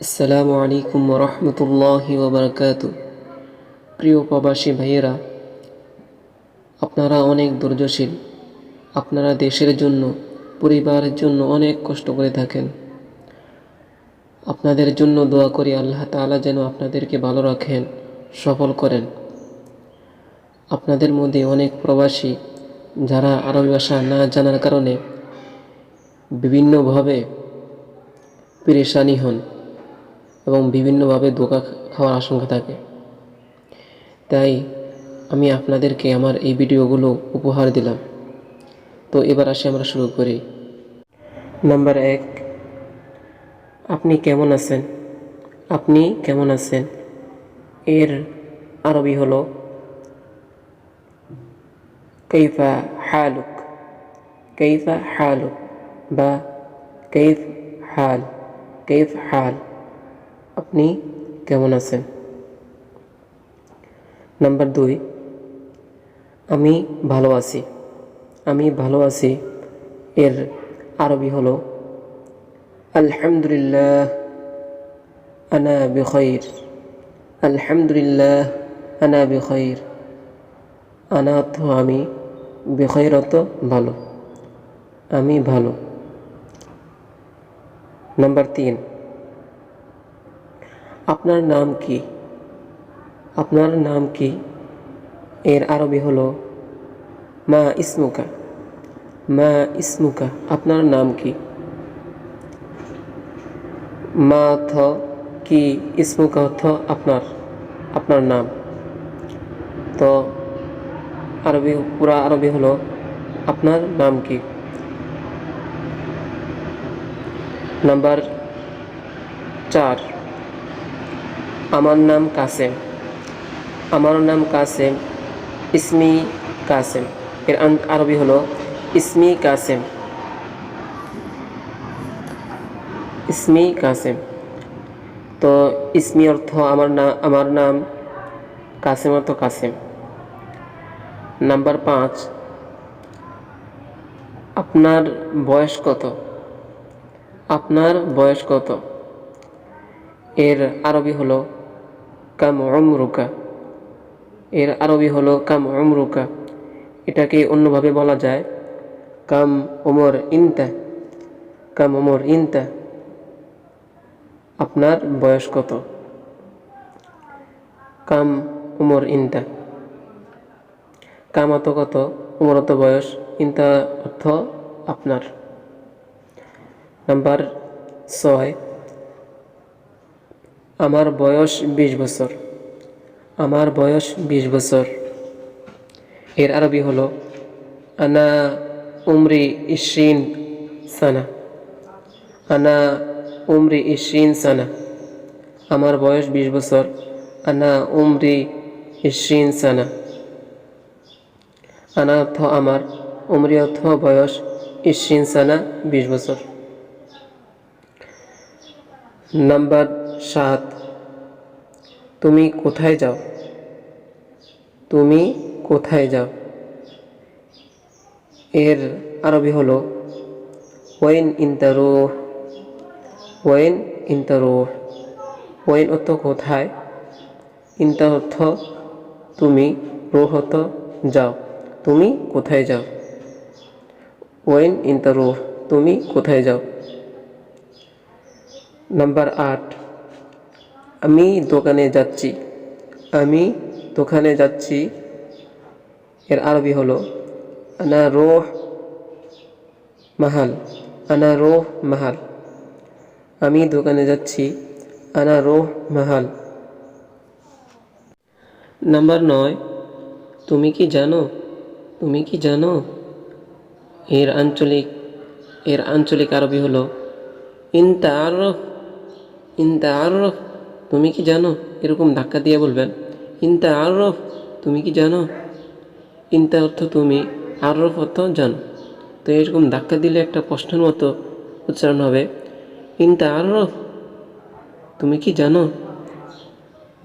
আসসালামু আলাইকুম রহমতুল্লাহ ওবরাকাত। প্রিয় প্রবাসী ভাইয়েরা, আপনারা অনেক ধৈর্যশীল। আপনারা দেশের জন্য, পরিবারের জন্য অনেক কষ্ট করে থাকেন। আপনাদের জন্য দোয়া করি আল্লাহ তাআলা যেন আপনাদেরকে ভালো রাখেন, সফল করেন। আপনাদের মধ্যে অনেক প্রবাসী যারা আরবি ভাষা না জানার কারণে বিভিন্নভাবে পেরেশানি হন। এবং বিভিন্নভাবে ধোকা খাওয়ার আশঙ্কা থাকে। তাই আমি আপনাদেরকে আমার এই ভিডিওগুলো উপহার দিলাম। তো এবার আসি আমরা শুরু করি। নাম্বার এক, আপনি কেমন আছেন? আপনি কেমন আছেন? এর আরবি হলো কৈফা হালুক? কৈফা হালুক? বা কৈফ হাল? কৈফ হাল? আপনি কেমন আছেন? নাম্বার দুই, আমি ভালো আছি। আমি ভালো আছি। এর আরবি হলো, আলহামদুলিল্লাহ আনা বিখৈর আলহামদুলিল্লাহ আনা বিখৈর আনা অর্থ আমি বিখৈর অর্থ ভালো। আমি ভালো। নাম্বার তিন আপনার নাম কি? আপনার নাম কি? এর আরবি হলো, মা ইসমুকা। মা ইসমুকা, আপনার নাম কি? মা অর্থ কি, ইসমুকা অর্থ আপনার আপনার নাম। তো আরবি, পুরা আরবি হলো, আপনার নাম কি? নাম্বার চার। আমার নাম কাসেম। আমার নাম কাসেম। ইসমি কাসেম। এর আরবি হলো ইসমি কাসেম। ইসমি কাসেম। তো ইসমি অর্থ আমার নাম আমার নাম কাসেম অর্থ কাসেম। নাম্বার পাঁচ, আপনার বয়স কত? আপনার বয়স কত? এর আরবি হলো কাম অমরুকা এর আরবি হলো কাম অমরুকা এটাকে অন্যভাবে বলা যায় কাম ওমর ইনতা। কাম ওমর ইনতা। আপনার বয়স কত? কাম উমর ইনতা। কাম অত কত? উমর অত বয়স? ইনতা অর্থ আপনার। নাম্বার ছয়। আমার বয়স বিশ বছর। আমার বয়স বিশ বছর। এর আরবি হলো, আনা উমরি ইশরিন সানা। আনা উমরি ইশরিন সানা। আমার বয়স বিশ বছর। আনা উমরি ইশরিন সানা। আনা অর্থ আমার, উমরি অর্থ বয়স ইশরিন সানা বিশ বছর। নাম্বার সাত। তুমি কোথায় যাও? তুমি কোথায় যাও? এর আরবি হলো, ওয়েন ইন্টারো ওয়েন ইন্টারো ওয়েন অর্থ কোথায় ইন্টা অর্থ তুমি রোহ অর্থ যাও তুমি কোথায় যাও ওয়েন ইন্টারো তুমি কোথায় যাও নাম্বার আট আমি দোকানে যাচ্ছি। আমি দোকানে যাচ্ছি। এর আরবি হলো, আনা রোহ মাহাল, আনা রোহ মাহাল। আমি দোকানে যাচ্ছি, আনা রোহ মাহাল। নাম্বার নয়, তুমি কি জানো? তুমি কি জানো? এর আঞ্চলিক এর আঞ্চলিক আরবি হলো ইনতা আরফ ইনতা আরফ তুমি কি জানো? এরকম ধাক্কা দিয়ে বলবেন, ইনতা আরফ তুমি কি জানো? ইনতা অর্থ তুমি আরফ অর্থ জানো। তো এরকম ধাক্কা দিলে একটা প্রশ্নের মতো উচ্চারণ হবে, ইনতা আরফ তুমি কি জানো?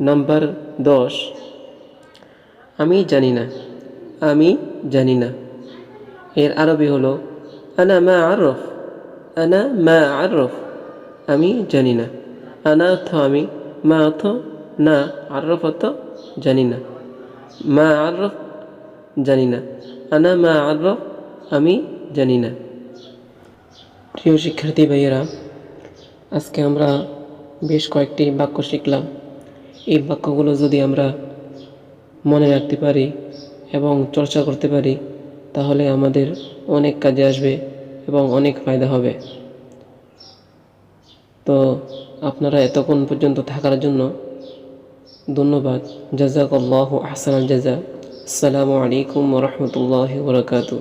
নাম্বার দশ, আমি জানি না, আমি জানি না। এর আরবি হলো, আনা মা আরফ আনা মা আরফ আমি জানি না। আনা অর্থ আমি মা অর্থ না আরফ অর্থ জানি না। মা আরফ, জানি না। আনা মা আরফ, আমি জানি না। প্রিয় শিক্ষার্থী ভাইয়েরা, আজকে আমরা বেশ কয়েকটি বাক্য শিখলাম। এই বাক্যগুলো যদি আমরা মনে রাখতে পারি এবং চর্চা করতে পারি, তাহলে আমাদের অনেক কাজে আসবে এবং অনেক ফায়দা হবে। তো আপনারা এতক্ষণ পর্যন্ত থাকার জন্য ধন্যবাদ। জাজাক আল্লাহ আহসান জাজা। আসসালামু আলাইকুম রহমতুল্লাহ বরকাতু